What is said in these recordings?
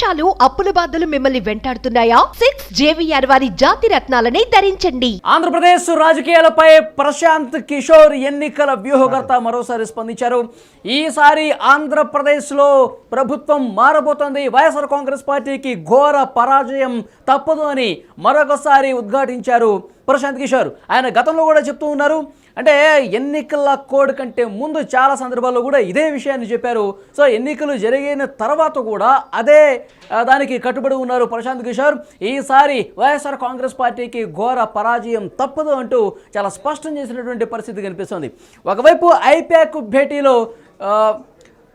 మోసాలు అప్పుల బాధలు మిమ్మల్ని వెంటాడుతున్నాయా? సిక్స్ జేవిఆర్ వారి జాతి రత్నాలని ధరించండి. ఆంధ్రప్రదేశ్ రాజకీయాలపై ప్రశాంత్ కిషోర్ ఎన్నికల వ్యూహకర్త మరోసారి స్పందించారు. ఈసారి ఆంధ్రప్రదేశ్లో ప్రభుత్వం మారబోతోంది. వైఎస్ఆర్ కాంగ్రెస్ పార్టీకి ఘోర పరాజయం తప్పదు అని మరొకసారి ఉద్ఘాటించారు ప్రశాంత్ కిషోర్. ఆయన గతంలో కూడా చెప్తూ ఉన్నారు అంటే ఎన్నికల కోడ్ కంటే ముందు చాలా సందర్భాల్లో కూడా ఇదే విషయాన్ని చెప్పారు. సో ఎన్నికలు జరిగిన తర్వాత కూడా అదే దానికి కట్టుబడి ఉన్నారు ప్రశాంత్ కిషోర్. ఈసారి వైఎస్ఆర్ కాంగ్రెస్ పార్టీకి ఘోర పరాజయం తప్పదు అంటూ చాలా స్పష్టం చేసినటువంటి పరిస్థితి కనిపిస్తుంది. ఒకవైపు ఐప్యాక్ భేటీలో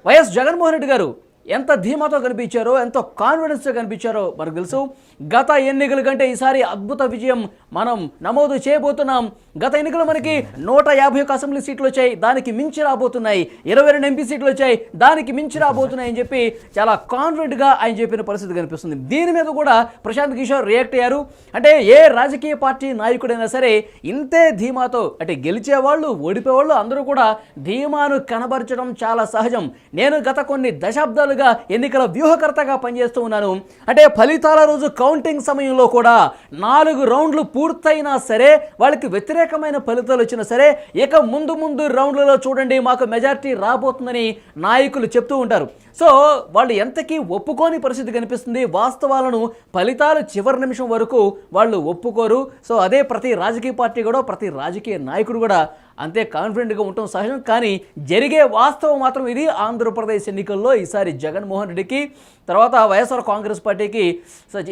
వైఎస్ జగన్మోహన్ రెడ్డి గారు ఎంత ధీమాతో కనిపించారో ఎంతో కాన్ఫిడెన్స్తో కనిపించారో మనకు తెలుసు. గత ఎన్నికల కంటే ఈసారి అద్భుత విజయం మనం నమోదు చేయబోతున్నాం. గత ఎన్నికలు మనకి నూట యాభై ఒక అసెంబ్లీ సీట్లు వచ్చాయి దానికి మించి రాబోతున్నాయి. ఇరవై రెండు ఎంపీ సీట్లు వచ్చాయి దానికి మించి రాబోతున్నాయి అని చెప్పి చాలా కాన్ఫిడెంట్గా ఆయన చెప్పిన పరిస్థితి కనిపిస్తుంది. దీని మీద కూడా ప్రశాంత్ కిషోర్ రియాక్ట్ అయ్యారు. అంటే ఏ రాజకీయ పార్టీ నాయకుడైనా సరే ఇంతే ధీమాతో అంటే గెలిచేవాళ్ళు ఓడిపోయేవాళ్ళు అందరూ కూడా ధీమాను కనబరచడం చాలా సహజం. నేను గత కొన్ని దశాబ్దాలుగా ఎన్నికల వ్యూహకర్తగా పనిచేస్తూ ఉన్నాను. అంటే ఫలితాల రోజు కౌంటింగ్ సమయంలో కూడా నాలుగు రౌండ్లు పూర్తయినా సరే వాళ్ళకి వ్యతిరేకమైన ఫలితాలు వచ్చినా సరే ఇక ముందు ముందు రౌండ్లలో చూడండి మాకు మెజారిటీ రాబోతుందని నాయకులు చెప్తూ ఉంటారు. సో వాళ్ళు ఎంతకీ ఒప్పుకోని పరిస్థితి కనిపిస్తుంది వాస్తవాలను ఫలితాలు చివరి నిమిషం వరకు వాళ్ళు ఒప్పుకోరు. సో అదే ప్రతి రాజకీయ పార్టీ కూడా ప్రతి రాజకీయ నాయకుడు కూడా అంతే కాన్ఫిడెంట్గా ఉండటం సహజం కానీ జరిగే వాస్తవం మాత్రం ఇది. ఆంధ్రప్రదేశ్ ఎన్నికల్లో ఈసారి జగన్మోహన్ రెడ్డికి తర్వాత వైఎస్ఆర్ కాంగ్రెస్ పార్టీకి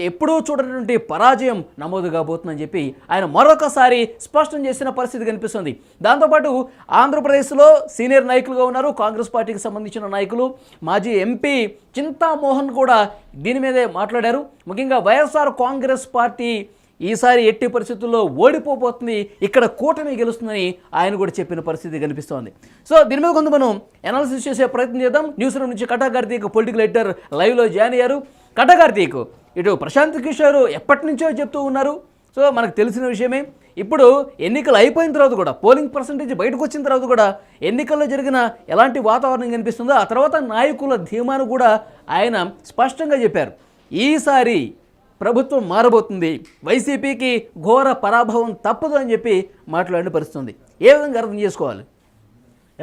ఎప్పుడూ చూడనటువంటి పరాజయం నమోదు కాబోతుందని చెప్పి ఆయన మరొకసారి స్పష్టం చేసిన పరిస్థితి కనిపిస్తుంది. దాంతోపాటు ఆంధ్రప్రదేశ్లో సీనియర్ నాయకులుగా ఉన్నారు. కాంగ్రెస్ పార్టీకి సంబంధించిన నాయకులు మాజీ ఎంపీ చింతామోహన్ కూడా దీని మీదే మాట్లాడారు. ముఖ్యంగా వైఎస్ఆర్ కాంగ్రెస్ పార్టీ ఈసారి ఎట్టి పరిస్థితుల్లో ఓడిపోబోతుంది ఇక్కడ కూటమి గెలుస్తుందని ఆయన కూడా చెప్పిన పరిస్థితి కనిపిస్తోంది. సో దీని మీద కొంత మనం అనాలిసిస్ చేసే ప్రయత్నం చేద్దాం. న్యూస్ రూమ్ నుంచి కటా కార్తీక్ పొలిటికల్ ఎడిటర్ లైవ్లో జాయిన్ అయ్యారు. కటా కార్తీక్ ఇటు ప్రశాంత్ కిషోర్ ఎప్పటి నుంచో చెప్తూ ఉన్నారు. సో మనకు తెలిసిన విషయమే. ఇప్పుడు ఎన్నికలు అయిపోయిన తర్వాత కూడా పోలింగ్ పర్సంటేజ్ బయటకు వచ్చిన తర్వాత కూడా ఎన్నికల్లో జరిగిన ఎలాంటి వాతావరణం కనిపిస్తుందో ఆ తర్వాత నాయకుల ధీమాను కూడా ఆయన స్పష్టంగా చెప్పారు. ఈసారి ప్రభుత్వం మారబోతుంది. వైసీపీకి ఘోర పరాభవం తప్పదు అని చెప్పి మాట్లాడిన పరిస్థితుంది. ఏ విధంగా అర్థం చేసుకోవాలి?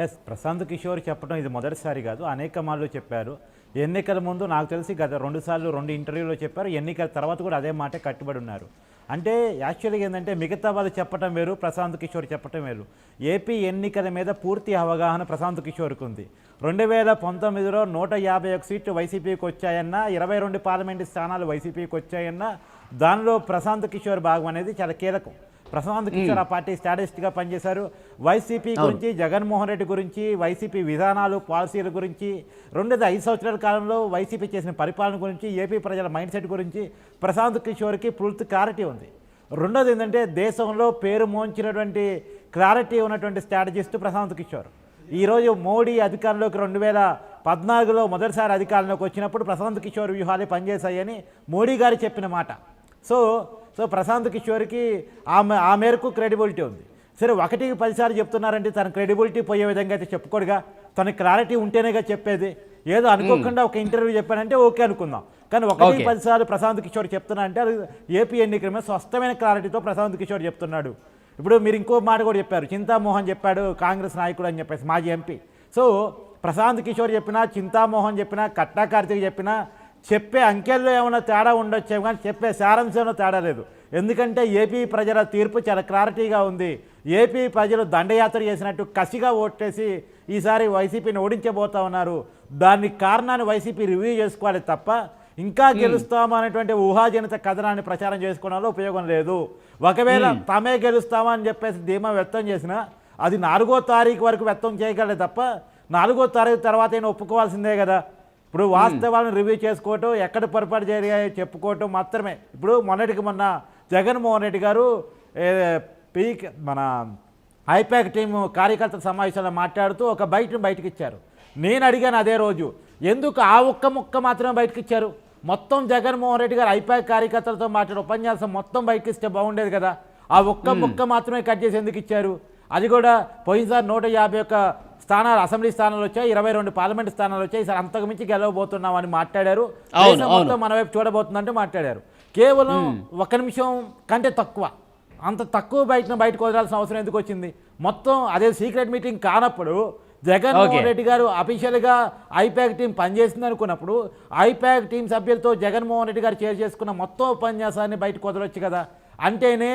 ఎస్ ప్రశాంత్ కిషోర్ చెప్పడం ఇది మొదటిసారి కాదు. అనేక మార్లు చెప్పారు. ఎన్నికల ముందు నాకు తెలిసి గత రెండు సార్లు రెండు ఇంటర్వ్యూలో చెప్పారు. ఎన్నికల తర్వాత కూడా అదే మాటే కట్టుబడి ఉన్నారు. అంటే యాక్చువల్గా ఏంటంటే మిగతా వాళ్ళు చెప్పటం వేరు ప్రశాంత్ కిషోర్ చెప్పటం వేరు. ఏపీ ఎన్నికల మీద పూర్తి అవగాహన ప్రశాంత్ కిషోర్కి ఉంది. రెండు వేల పంతొమ్మిదిలో నూట యాభై ఒక సీట్లు వైసీపీకి వచ్చాయన్నా ఇరవై రెండు పార్లమెంటు స్థానాలు వైసీపీకి వచ్చాయన్నా దానిలో ప్రశాంత్ కిషోర్ భాగం అనేది చాలా కీలకం. ప్రశాంత్ కిషోర్ ఆ పార్టీ స్ట్రాటజిస్ట్గా పనిచేశారు. వైసీపీ గురించి జగన్మోహన్ రెడ్డి గురించి వైసీపీ విధానాలు పాలసీల గురించి రెండోది ఐదు సంవత్సరాల కాలంలో వైసీపీ చేసిన పరిపాలన గురించి ఏపీ ప్రజల మైండ్ సెట్ గురించి ప్రశాంత్ కిషోర్కి పూర్తి క్లారిటీ ఉంది. రెండోది ఏంటంటే దేశంలో పేరు మోంచినటువంటి క్లారిటీ ఉన్నటువంటి స్ట్రాటజిస్ట్ ప్రశాంత్ కిషోర్. ఈరోజు మోడీ అధికారంలోకి రెండు వేల పద్నాలుగులో మొదటిసారి అధికారంలోకి వచ్చినప్పుడు ప్రశాంత్ కిషోర్ వ్యూహాలే పనిచేశాయని మోడీ గారు చెప్పిన మాట. సో సో ప్రశాంత్ కిషోర్కి ఆ మే- ఆ మేరకు క్రెడిబిలిటీ ఉంది. సరే ఒకటికి పదిసార్లు చెప్తున్నారంటే తన క్రెడిబిలిటీ పోయే విధంగా అయితే చెప్పుకోడుగా. తన క్లారిటీ ఉంటేనేగా చెప్పేది. ఏదో అనుకోకుండా ఒక ఇంటర్వ్యూ చెప్పానంటే ఓకే అనుకుందాం. కానీ ఒకటి. పదిసార్లు ప్రశాంత్ కిషోర్ చెప్తున్నా అంటే అది ఏపీ ఎన్నికల మీద స్పష్టమైన క్లారిటీతో ప్రశాంత్ కిషోర్ చెప్తున్నాడు. ఇప్పుడు మీరు ఇంకో మాట కూడా చెప్పారు. చింతామోహన్ చెప్పాడు కాంగ్రెస్ నాయకుడు అని చెప్పేసి మాజీ ఎంపీ. సో ప్రశాంత్ కిషోర్ చెప్పినా చింతామోహన్ చెప్పినా కట్టా కార్తీక్ చెప్పినా చెప్పే అంకెల్లో ఏమైనా తేడా ఉండొచ్చేమో కానీ చెప్పే సారాంశంలో తేడా లేదు. ఎందుకంటే ఏపీ ప్రజల తీర్పు చాలా క్లారిటీగా ఉంది. ఏపీ ప్రజలు దండయాత్ర చేసినట్టు కసిగా ఓట్టేసి ఈసారి వైసీపీని ఓడించబోతా ఉన్నారు. దానికి కారణాన్ని వైసీపీ రివ్యూ చేసుకోవాలి తప్ప ఇంకా గెలుస్తామా అనేటువంటి ఊహాజనిత కథనాన్ని ప్రచారం చేసుకోవడంలో ఉపయోగం లేదు. ఒకవేళ తమే గెలుస్తామా అని చెప్పేసి ధీమా వ్యక్తం చేసినా అది నాలుగో తారీఖు వరకు వ్యక్తం చేయగలే తప్ప నాలుగో తారీఖు తర్వాత అయినా ఒప్పుకోవాల్సిందే కదా. ఇప్పుడు వాస్తవాలను రివ్యూ చేసుకోవటం ఎక్కడ పొరపాటు జరిగాయో చెప్పుకోవటం మాత్రమే. ఇప్పుడు మొన్నటికి మొన్న జగన్మోహన్ రెడ్డి గారు పీక్ మన ఐపాక్ టీం కార్యకర్తల సమావేశంలో మాట్లాడుతూ ఒక బయటను బయటకు ఇచ్చారు నేను అడిగాను అదే రోజు ఎందుకు ఆ ఒక్క ముక్క మాత్రమే బయటకు ఇచ్చారు మొత్తం జగన్మోహన్ రెడ్డి గారు ఐపాక్ కార్యకర్తలతో మాట్లాడే ఉపన్యాసం మొత్తం బయటకు ఇస్తే బాగుండేది కదా. ఆ ఒక్క ముక్క మాత్రమే కట్ చేసి ఎందుకు ఇచ్చారు? అది కూడా పోయినసారి నూట యాభై ఒక్క స్థానాలు అసెంబ్లీ స్థానాలు వచ్చాయి ఇరవై రెండు పార్లమెంట్ స్థానాలు వచ్చాయి. ఈసారి అంతకు మించి గెలవబోతున్నాం అని మాట్లాడారు. మొత్తం మన వైపు చూడబోతుందంటే మాట్లాడారు. కేవలం ఒక నిమిషం కంటే తక్కువ. అంత తక్కువ బయట బయటకు వదలాల్సిన అవసరం ఎందుకు వచ్చింది? మొత్తం అదే సీక్రెట్ మీటింగ్ కానప్పుడు జగన్మోహన్. రెడ్డి గారు అఫీషియల్గా ఐపాక్ టీం పనిచేసింది అనుకున్నప్పుడు ఐపాక్ టీం సభ్యులతో జగన్మోహన్ రెడ్డి గారు చేర్ చేసుకున్న మొత్తం ఉపన్యాసాన్ని బయటకు వదలొచ్చు కదా. అంటేనే.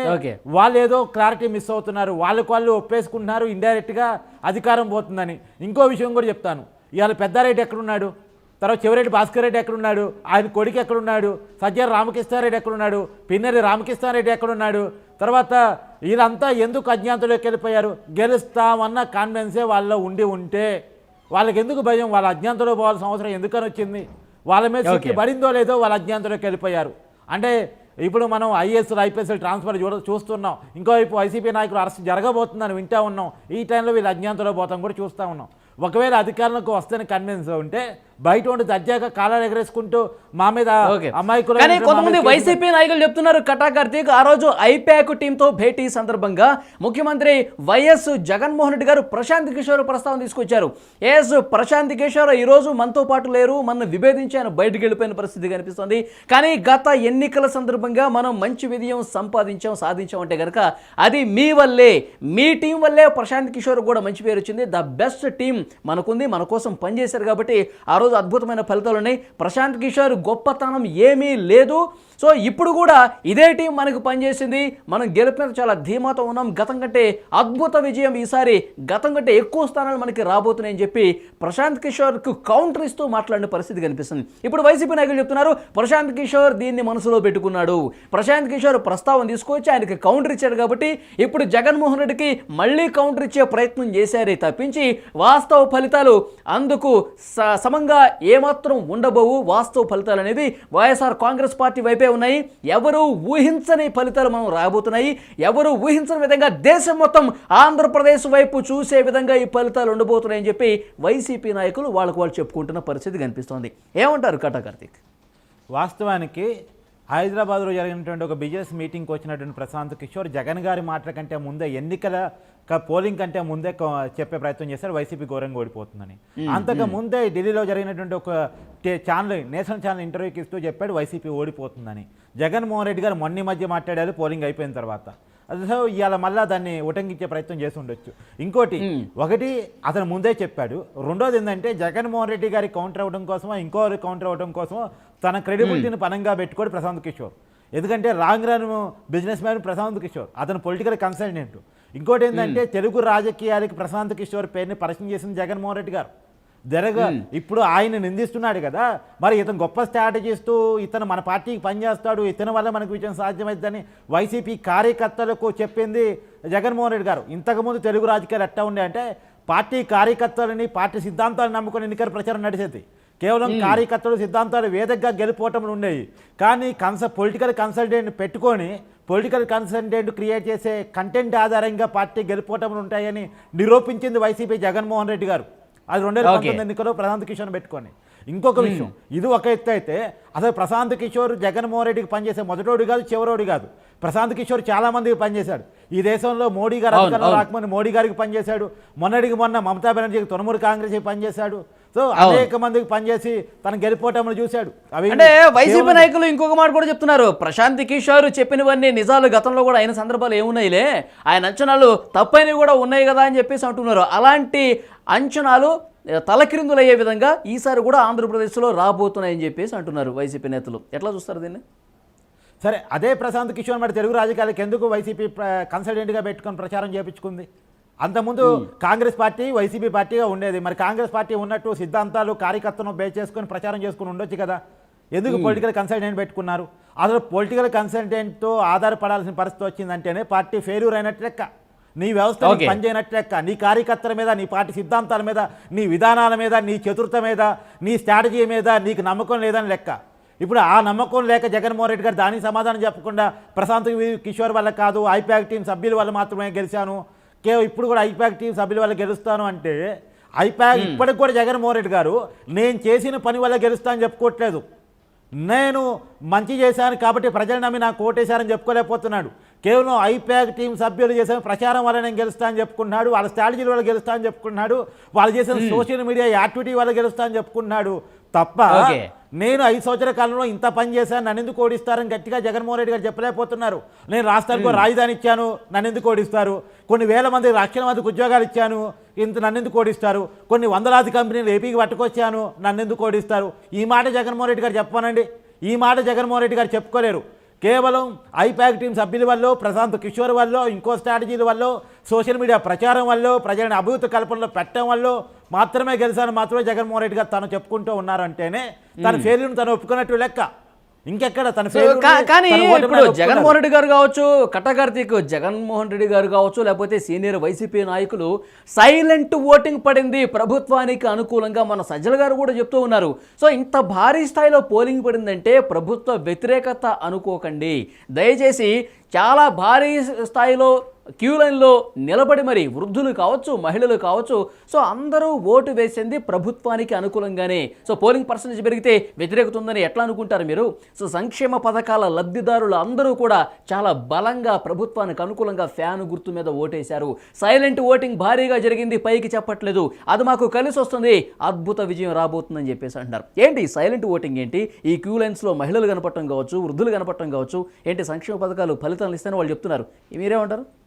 వాళ్ళు ఏదో క్లారిటీ మిస్ అవుతున్నారు వాళ్ళకి వాళ్ళు ఒప్పేసుకుంటున్నారు ఇండైరెక్ట్గా అధికారం పోతుందని. ఇంకో విషయం కూడా చెప్తాను. ఇవాళ పెద్దారెడ్డి ఎక్కడున్నాడు? తర్వాత చివరెడ్డి భాస్కర్ రెడ్డి ఎక్కడున్నాడు? ఆయన కొడుకు ఎక్కడున్నాడు? సజ్జల రామకృష్ణారెడ్డి ఎక్కడున్నాడు? పిన్నెరి రామకృష్ణారెడ్డి ఎక్కడున్నాడు? తర్వాత వీళ్ళంతా ఎందుకు అజ్ఞాతంలోకి వెళ్ళిపోయారు? గెలుస్తామన్న కాన్ఫిడెన్సే వాళ్ళలో ఉండి ఉంటే వాళ్ళకి ఎందుకు భయం? వాళ్ళ అజ్ఞాతంలో పోవాల్సిన అవసరం ఎందుకని వచ్చింది? వాళ్ళ మీద. పడిందో లేదో వాళ్ళ అజ్ఞాతంలోకి వెళ్ళిపోయారు. అంటే ఇప్పుడు మనం ఐఏఎస్ ఐపీఎస్ఎల్ ట్రాన్స్ఫర్ చూడ చూస్తున్నాం. ఇంకోవైపు వైసీపీ నాయకులు అరెస్ట్ జరగబోతుందని వింటూ ఉన్నాం. ఈ టైంలో వీళ్ళు అజ్ఞాతంలో పోతాం కూడా చూస్తూ ఉన్నాం. ఒకవేళ అధికారులకు వస్తేనే కన్విన్స్ ఉంటే బయట ఉండి దర్జాగా కాలాలు ఎగరేసుకుంటూ మా మీద. అమాయకులు కానీ కొంతమంది వైసీపీ నాయకులు చెప్తున్నారు కటా కార్తీక్. ఆ రోజు ఐపాక్ టీంతో భేటీ సందర్భంగా ముఖ్యమంత్రి వైఎస్ జగన్మోహన్ రెడ్డి గారు ప్రశాంత్ కిషోర్ ప్రస్తావన తీసుకొచ్చారు. ఎస్ ప్రశాంత్ కిషోర్ ఈ రోజు మనతో పాటు లేరు మన విభేదించి ఆయన బయటకు వెళ్ళిపోయిన పరిస్థితి కనిపిస్తుంది. కానీ గత ఎన్నికల సందర్భంగా మనం మంచి విజయం సంపాదించాం సాధించాం అంటే కనుక అది మీ వల్లే మీ టీం వల్లే ప్రశాంత్ కిషోర్ కూడా మంచి పేరు వచ్చింది. ద బెస్ట్ టీం మనకుంది మన కోసం పనిచేశారు కాబట్టి ఆ రోజు అద్భుతమైన ఫలితాలు ఉన్నాయి. ప్రశాంత్ కిషోర్ గొప్పతనం ఏమీ లేదు. సో ఇప్పుడు కూడా ఇదే టీం మనకు పనిచేసింది. మనం గెలిపిన చాలా ధీమాతో ఉన్నాం. గతం కంటే అద్భుత విజయం ఈసారి గతం కంటే ఎక్కువ స్థానాలు మనకి రాబోతున్నాయని చెప్పి ప్రశాంత్ కిషోర్కు కౌంటర్ ఇస్తూ మాట్లాడిన పరిస్థితి కనిపిస్తుంది. ఇప్పుడు వైసీపీ నాయకులు చెప్తున్నారు ప్రశాంత్ కిషోర్ దీన్ని మనసులో పెట్టుకున్నాడు. ప్రశాంత్ కిషోర్ ప్రస్తావన తీసుకొచ్చి ఆయనకి కౌంటర్ ఇచ్చాడు కాబట్టి ఇప్పుడు జగన్మోహన్ రెడ్డికి మళ్ళీ కౌంటర్ ఇచ్చే ప్రయత్నం చేశారే తప్పించి వాస్తవ ఫలితాలు అందుకు సమంగా కూడా ఏమాత్రం ఉండబోవు వాస్తవ ఫలితాలు అనేది వైఎస్ఆర్ కాంగ్రెస్ పార్టీ వైపే ఉన్నాయి. ఎవరు ఊహించని ఫలితాలు మనం రాబోతున్నాయి. ఎవరు ఊహించని విధంగా దేశం మొత్తం ఆంధ్రప్రదేశ్ వైపు చూసే విధంగా ఈ ఫలితాలు ఉండబోతున్నాయని చెప్పి వైసీపీ నాయకులు వాళ్ళకు వాళ్ళు చెప్పుకుంటున్న పరిస్థితి కనిపిస్తోంది. ఏమంటారు కటా కార్తీక్? వాస్తవానికి హైదరాబాద్లో జరిగినటువంటి ఒక బిజినెస్ మీటింగ్కి వచ్చినటువంటి ప్రశాంత్ కిషోర్ జగన్ గారి మాటల కంటే ముందే ఎన్నికల పోలింగ్ కంటే ముందే చెప్పే ప్రయత్నం చేశారు. వైసీపీ ఘోరంగా ఓడిపోతుందని. అంతకు ముందే ఢిల్లీలో జరిగినటువంటి ఒక ఛానల్ నేషనల్ ఛానల్ ఇంటర్వ్యూకి ఇస్తూ చెప్పాడు వైసీపీ ఓడిపోతుందని. జగన్మోహన్ రెడ్డి గారు మొన్న మధ్య మాట్లాడారు పోలింగ్ అయిపోయిన తర్వాత. అదే ఇవాళ మళ్ళా దాన్ని ఉటంకించే ప్రయత్నం చేసి ఉండొచ్చు. ఇంకోటి ఒకటి అతను ముందే చెప్పాడు రెండోది ఏంటంటే జగన్మోహన్ రెడ్డి గారి కౌంటర్ అవ్వడం కోసమో ఇంకోరి కౌంటర్ అవ్వడం కోసమో తన క్రెడిబిలిటీని పనంగా పెట్టుకోడు ప్రశాంత్ కిషోర్. ఎందుకంటే long run business man Prashant Kishor. అతను పొలిటికల్ కన్సల్టెంట్. ఇంకోటి ఏంటంటే తెలుగు రాజకీయాలకి ప్రశాంత్ కిషోర్ పేరుని పరిచయం చేసింది జగన్మోహన్ రెడ్డి గారు. జరగ ఇప్పుడు ఆయన నిందిస్తున్నాడు కదా. మరి ఇతను గొప్ప స్ట్రాటజిస్తూ ఇతను మన పార్టీకి పనిచేస్తాడు ఇతని వల్ల మనకు విజయం సాధ్యమైందని వైసీపీ కార్యకర్తలకు చెప్పింది జగన్మోహన్ రెడ్డి గారు. ఇంతకుముందు తెలుగు రాజకీయాలు ఎట్టా ఉండే అంటే పార్టీ కార్యకర్తలని పార్టీ సిద్ధాంతాలను నమ్ముకొని ఎన్నికల ప్రచారం నడిచేది. కేవలం కార్యకర్తలు సిద్ధాంతాలు వేదగ్గా గెలిపోవటంలో ఉండేవి. కానీ కన్స పొలిటికల్ కన్సల్టెంట్ పెట్టుకొని పొలిటికల్ కన్సల్టెంట్ క్రియేట్ చేసే కంటెంట్ ఆధారంగా పార్టీ గెలిపోవటంలో ఉంటాయని నిరూపించింది వైసీపీ జగన్మోహన్ రెడ్డి గారు. అది రెండు వేల. పంతొమ్మిది ఎన్నికల్లో ప్రశాంత్ కిషోర్ పెట్టుకొని. ఇంకొక విషయం ఇది ఒక ఎత్తు అయితే అసలు ప్రశాంత్ కిషోర్ జగన్మోహన్ రెడ్డికి పనిచేసే మొదటోడు కాదు చివరోడు కాదు. ప్రశాంత్ కిషోర్ చాలా మందికి పనిచేశాడు. ఈ దేశంలో మోడీ గారు అధికారంలో. రాకముందు మోడీ గారికి పనిచేశాడు. మొన్నటికి మొన్న మమతా బెనర్జీకి తొనమూరు కాంగ్రెస్కి పనిచేశాడు. సో. అనేక మందికి పనిచేసి తను గెలిపోవటం చూశాడు. అవి అంటే వైసీపీ నాయకులు ఇంకొక మాట కూడా చెప్తున్నారు. ప్రశాంత్ కిషోర్ చెప్పినవన్నీ నిజాలు గతంలో కూడా అయిన సందర్భాలు ఏమున్నాయిలే? ఆయన అంచనాలు తప్పైనవి కూడా ఉన్నాయి కదా అని చెప్పేసి అంటున్నారు. అలాంటి అంచనాలు తలకిరిందులయ్యే విధంగా ఈసారి కూడా ఆంధ్రప్రదేశ్లో రాబోతున్నాయని చెప్పేసి అంటున్నారు వైసీపీ నేతలు. ఎట్లా చూస్తారు దీన్ని? సరే అదే ప్రశాంత్ కిషోర్ మరి తెలుగు రాజకీయాలకు ఎందుకు వైసీపీ కన్సల్టెంట్గా పెట్టుకొని ప్రచారం చేయించుకుంది అంతకుముందు కాంగ్రెస్ పార్టీ వైసీపీ పార్టీగా ఉండేది. మరి కాంగ్రెస్ పార్టీ ఉన్నట్టు సిద్ధాంతాలు కార్యకర్తను బేస్ చేసుకొని ప్రచారం చేసుకుని ఉండొచ్చు కదా. ఎందుకు పొలిటికల్ కన్సల్టెంట్ పెట్టుకున్నారు? అసలు పొలిటికల్ కన్సల్టెంట్తో ఆధారపడాల్సిన పరిస్థితి వచ్చిందంటేనే పార్టీ ఫెయిల్యూర్ అయినట్టు లెక్క. నీ వ్యవస్థ. పనిచేయనట్టు లెక్క. నీ కార్యకర్తల మీద నీ పార్టీ సిద్ధాంతాల మీద నీ విధానాల మీద నీ చతుర్థ మీద నీ స్ట్రాటజీ మీద నీకు నమ్మకం లేదని లెక్క. ఇప్పుడు ఆ నమ్మకం లేక జగన్మోహన్ రెడ్డి గారు దానికి సమాధానం చెప్పకుండా ప్రశాంత్ కిషోర్ వల్ల కాదు ఐపాక్ టీం సభ్యుల వల్ల మాత్రమే గెలిచాను. కేవలం ఇప్పుడు కూడా ఐపాక్ టీం సభ్యుల వల్ల గెలుస్తాను అంటే ఐపాక్ ఇప్పటికి కూడా జగన్మోహన్ రెడ్డి గారు నేను చేసిన పని వల్ల గెలుస్తా అని చెప్పుకోవట్లేదు. నేను మంచి చేశాను కాబట్టి ప్రజలు నమ్మి నాకు ఓటేశారని చెప్పుకోలేకపోతున్నాడు. కేవలం ఐప్యాక్ టీం సభ్యులు చేసిన ప్రచారం వల్ల నేను గెలుస్తా అని చెప్పుకున్నాడు వాళ్ళ స్ట్రాటజీల వల్ల గెలుస్తా అని చెప్పుకున్నాడు వాళ్ళు చేసిన సోషల్ మీడియా యాక్టివిటీ వల్ల గెలుస్తా అని చెప్పుకున్నాడు తప్ప. నేను ఐదు సంవత్సరాల కాలంలో ఇంత పని చేశాను నన్ను ఎందుకు ఓడిస్తారని గట్టిగా జగన్మోహన్ రెడ్డి గారు చెప్పలేకపోతున్నారు. నేను రాష్ట్రానికి రాజధాని ఇచ్చాను నన్ను ఎందుకు ఓడిస్తారు? కొన్ని వేల మంది లక్షల మందికి ఉద్యోగాలు ఇచ్చాను ఇంత నన్నెందుకు ఓడిస్తారు? కొన్ని వందలాది కంపెనీలు ఏపీకి పట్టుకొచ్చాను నన్నెందుకు ఓడిస్తారు? ఈ మాట జగన్మోహన్ రెడ్డి గారు చెప్పానండి ఈ మాట జగన్మోహన్ రెడ్డి గారు చెప్పుకోలేరు. కేవలం ఐపాక్ టీం సభ్యుల వల్ల ప్రశాంత్ కిషోర్ వల్ల ఇంకో స్ట్రాటజీల వల్ల సోషల్ మీడియా ప్రచారం వల్ల ప్రజలను అభివృద్ధి కల్పనలో పెట్టడం వల్ల మాత్రమే గెలిచాను మాత్రమే జగన్మోహన్ రెడ్డి గారు తను చెప్పుకుంటూ ఉన్నారంటేనే తన ఫెయిల్యూర్ని తను ఒప్పుకున్నట్టు లెక్క. ఇంకెక్కడ తన కానీ ఇప్పుడు. జగన్మోహన్ రెడ్డి గారు కావచ్చు కట్టకార్తీక్ జగన్మోహన్ రెడ్డి గారు కావచ్చు లేకపోతే సీనియర్ వైసీపీ నాయకులు సైలెంట్ ఓటింగ్ పడింది ప్రభుత్వానికి అనుకూలంగా మన సజ్జల గారు కూడా చెప్తూ ఉన్నారు సో ఇంత భారీ స్థాయిలో పోలింగ్ పడిందంటే ప్రభుత్వ వ్యతిరేకత అనుకోకండి దయచేసి చాలా భారీ స్థాయిలో క్యూ లైన్లో నిలబడి మరి వృద్ధులు కావచ్చు మహిళలు కావచ్చు సో అందరూ ఓటు వేసింది ప్రభుత్వానికి అనుకూలంగానే. సో పోలింగ్ పర్సంటేజ్ పెరిగితే వ్యతిరేకత ఉందని ఎట్లా అనుకుంటారు మీరు? సో సంక్షేమ పథకాల లబ్ధిదారులు అందరూ కూడా చాలా బలంగా ప్రభుత్వానికి అనుకూలంగా ఫ్యాన్ గుర్తు మీద ఓటేశారు. సైలెంట్ ఓటింగ్ భారీగా జరిగింది పైకి చెప్పట్లేదు. అది మాకు కలిసి వస్తుంది అద్భుత విజయం రాబోతుందని చెప్పేసి అంటున్నారు. ఏంటి సైలెంట్ ఓటింగ్ ఏంటి? ఈ క్యూ లైన్స్లో మహిళలు కనపడటం కావచ్చు వృద్ధులు కనపడటం కావచ్చు ఏంటి సంక్షేమ పథకాలు ఫలితాలు ఇస్తాయని వాళ్ళు చెప్తున్నారు. మీరేమంటారు?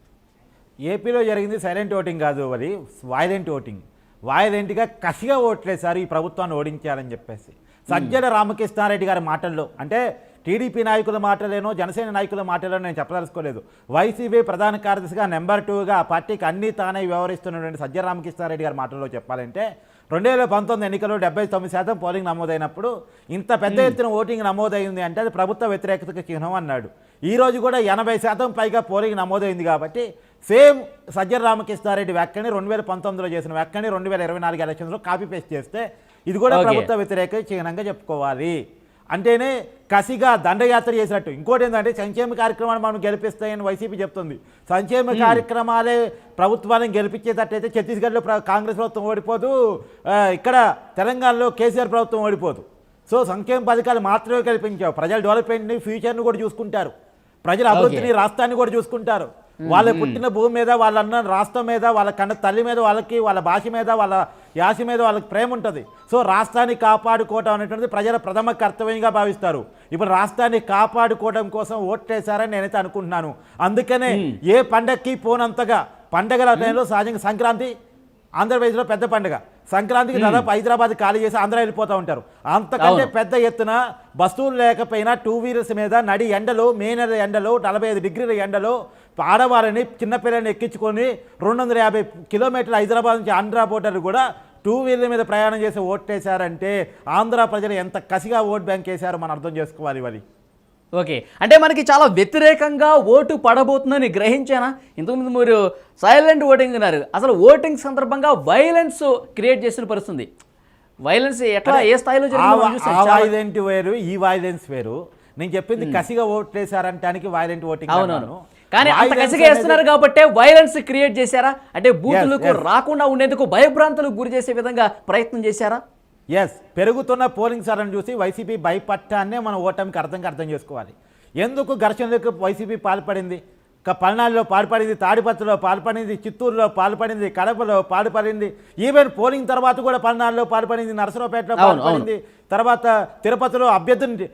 ఏపీలో జరిగింది సైలెంట్ ఓటింగ్ కాదు అది వైలెంట్ ఓటింగ్. వైలెంట్గా కసిగా ఓట్లేశారు ఈ ప్రభుత్వాన్ని ఓడించాలని చెప్పేసి. సజ్జల రామకృష్ణారెడ్డి గారి మాటల్లో అంటే టీడీపీ నాయకుల మాటలేనో జనసేన నాయకుల మాటలేనో నేను చెప్పదలుచుకోలేదు. వైసీపీ ప్రధాన కార్యదర్శిగా నెంబర్ టూగా ఆ పార్టీకి అన్ని తానే వ్యవహరిస్తున్నటువంటి సజ్జల రామకృష్ణారెడ్డి గారి మాటల్లో చెప్పాలంటే రెండు వేల పంతొమ్మిది ఎన్నికల్లో డెబ్బై తొమ్మిది శాతం పోలింగ్ నమోదైనప్పుడు ఇంత పెద్ద ఎత్తున ఓటింగ్ నమోదైంది అంటే అది ప్రభుత్వ వ్యతిరేకతకు చిహ్నం అన్నాడు. ఈ రోజు కూడా ఎనభై శాతం పైగా పోలింగ్ నమోదైంది కాబట్టి సేమ్ సజ్జల రామకృష్ణారెడ్డి వ్యాఖ్యని రెండు వేల పంతొమ్మిదిలో చేసిన వ్యాఖ్యని రెండు వేల ఇరవై నాలుగు ఎలక్షన్స్లో కాపీ పేస్ట్ చేస్తే ఇది కూడా. ప్రభుత్వ వ్యతిరేక చిహ్నంగా చెప్పుకోవాలి. అంటేనే కసిగా దండయాత్ర చేసినట్టు. ఇంకోటి ఏంటంటే సంక్షేమ కార్యక్రమాలు మనం గెలిపిస్తాయని వైసీపీ చెప్తుంది. సంక్షేమ కార్యక్రమాలే ప్రభుత్వాన్ని గెలిపించేటట్టయితే ఛత్తీస్గఢ్లో ప్ర- కాంగ్రెస్ ప్రభుత్వం ఓడిపోదు. ఇక్కడ తెలంగాణలో కేసీఆర్ ప్రభుత్వం ఓడిపోదు. సో సంక్షేమ పథకాలు మాత్రమే కల్పించావు. ప్రజల డెవలప్మెంట్ని ఫ్యూచర్ని కూడా చూసుకుంటారు. ప్రజల అభివృద్ధిని రాష్ట్రాన్ని కూడా చూసుకుంటారు. వాళ్ళ పుట్టిన భూమి మీద వాళ్ళ అన్న రాష్ట్రం మీద వాళ్ళ కన్న తల్లి మీద వాళ్ళకి వాళ్ళ భాష మీద వాళ్ళ యాస మీద వాళ్ళకి ప్రేమ ఉంటుంది. సో రాష్ట్రాన్ని కాపాడుకోవటం అనేటువంటిది ప్రజల ప్రథమ కర్తవ్యంగా భావిస్తారు. ఇప్పుడు రాష్ట్రాన్ని కాపాడుకోవడం కోసం ఓట్లేశారని నేనైతే అనుకుంటున్నాను. అందుకనే ఏ పండగకి పోనంతగా పండగల టైంలో సహజంగా సంక్రాంతి ఆంధ్రప్రదేశ్లో పెద్ద పండుగ. సంక్రాంతికి దాదాపు హైదరాబాద్ ఖాళీ చేసి ఆంధ్ర వెళ్ళిపోతూ ఉంటారు. అంతకంటే. పెద్ద ఎత్తున బస్సులు లేకపోయినా టూ వీలర్స్ మీద నడి ఎండలో మే నెల ఎండలో నలభై ఐదు డిగ్రీల ఎండలో ఆడవారిని చిన్నపిల్లల్ని ఎక్కించుకొని రెండు వందల యాభై కిలోమీటర్ల హైదరాబాద్ నుంచి ఆంధ్ర బోర్డర్లు కూడా టూ వీలర్ మీద ప్రయాణం చేసి ఓటేశారంటే ఆంధ్ర ప్రజలు ఎంత కసిగా ఓట్ బ్యాంక్ వేశారో మనం అర్థం చేసుకోవాలి ఇవన్నీ ఓకే. అంటే మనకి చాలా వ్యతిరేకంగా ఓటు పడబోతుందని గ్రహించానా? ఇంతకుముందు మీరు సైలెంట్ ఓటింగ్ అన్నారు అసలు ఓటింగ్ సందర్భంగా వైలెన్స్ క్రియేట్ చేసిన పరిస్థితి వైలెన్స్ ఎట్లా ఏ స్థాయిలో వైలెంట్ వేరు ఈ వైలెన్స్ వేరు. నేను చెప్పింది కసిగా ఓట్లేశారంటానికి వైలెంట్ ఓటింగ్ అవునవును. కానీ అంత కసిగా వేస్తున్నారు కాబట్టి వైలెన్స్ క్రియేట్ చేశారా? అంటే బూతులకు. రాకుండా ఉండేందుకు భయభ్రాంతులకు గురి చేసే విధంగా ప్రయత్నం చేశారా? ఎస్ పెరుగుతున్న పోలింగ్ సరళిని చూసి వైసీపీ భయపట్టాన్నే మనం ఓటమికి అర్థంగా అర్థం చేసుకోవాలి. ఎందుకు ఘర్షణలకు వైసీపీ పాల్పడింది? పల్నాడులో పాల్పడింది తాడిపత్రిలో పాల్పడింది చిత్తూరులో పాల్పడింది కడపలో పాల్పడింది ఈవెన్ పోలింగ్ తర్వాత కూడా పల్నాడులో పాల్పడింది నరసరావుపేటలో పాల్పడింది. తర్వాత తిరుపతిలో అభ్యర్థిని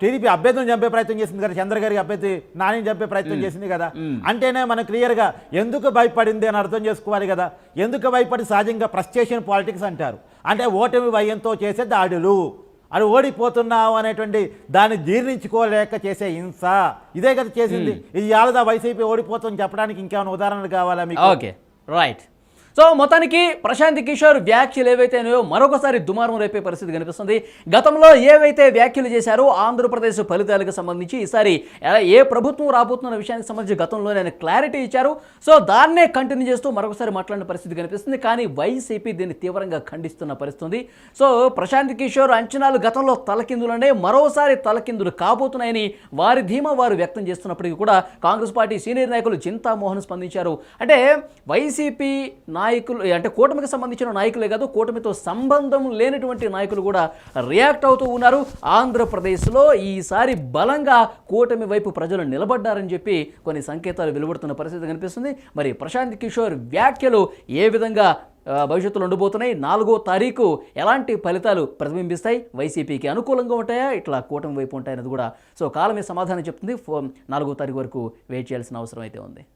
టీడీపీ అభ్యర్థిని చంపే ప్రయత్నం చేసింది కదా చంద్ర గారి అభ్యర్థి నాని చంపే ప్రయత్నం చేసింది కదా. అంటేనే మనం క్లియర్గా ఎందుకు భయపడింది అని అర్థం చేసుకోవాలి కదా. ఎందుకు భయపడి సహజంగా ఫ్రస్ట్రేషన్ పాలిటిక్స్ అంటారు. అంటే ఓటమి భయంతో చేసే దాడులు. అది ఓడిపోతున్నావు అనేటువంటి దాన్ని జీర్ణించుకోలేక చేసే హింస. ఇదే కదా చేసింది. ఇది యాలదా వైసీపీ ఓడిపోతుంది చెప్పడానికి ఇంకేమైనా ఉదాహరణలు కావాలా మీకు? ఓకే రైట్ సో మొత్తానికి ప్రశాంత్ కిషోర్ వ్యాఖ్యలు ఏవైతే ఉన్నాయో మరొకసారి దుమారం రేపే పరిస్థితి కనిపిస్తుంది. గతంలో ఏవైతే వ్యాఖ్యలు చేశారో ఆంధ్రప్రదేశ్ ఫలితాలకు సంబంధించి ఈసారి ఏ ప్రభుత్వం రాబోతున్న విషయానికి సంబంధించి గతంలో నేను క్లారిటీ ఇచ్చారు. సో దాన్నే కంటిన్యూ చేస్తూ మరొకసారి మాట్లాడిన పరిస్థితి కనిపిస్తుంది. కానీ వైసీపీ దీన్ని తీవ్రంగా ఖండిస్తున్న పరిస్థితుంది. సో ప్రశాంత్ కిషోర్ అంచనాలు గతంలో తలకిందులనే మరోసారి తలకిందులు కాబోతున్నాయని వారి ధీమా వారు వ్యక్తం చేస్తున్నప్పటికీ కూడా కాంగ్రెస్ పార్టీ సీనియర్ నాయకులు చింతామోహన్ స్పందించారు. అంటే వైసీపీ నాయకులు అంటే కూటమికి సంబంధించిన నాయకులే కాదు కూటమితో సంబంధం లేనటువంటి నాయకులు కూడా రియాక్ట్ అవుతూ ఉన్నారు. ఆంధ్రప్రదేశ్లో ఈసారి బలంగా కూటమి వైపు ప్రజలు నిలబడ్డారని చెప్పి కొన్ని సంకేతాలు వెలువడుతున్న పరిస్థితి కనిపిస్తుంది. మరి ప్రశాంత్ కిషోర్ వ్యాఖ్యలు ఏ విధంగా భవిష్యత్తులో ఉండబోతున్నాయి? నాలుగో తారీఖు ఎలాంటి ఫలితాలు ప్రతిబింబిస్తాయి? వైసీపీకి అనుకూలంగా ఉంటాయా? ఇట్లా కూటమి వైపు ఉంటాయన్నది కూడా. సో కాలమే సమాధానం చెప్తుంది. ఫో- నాలుగో తారీఖు వరకు వెయిట్ చేయాల్సిన అవసరం అయితే ఉంది.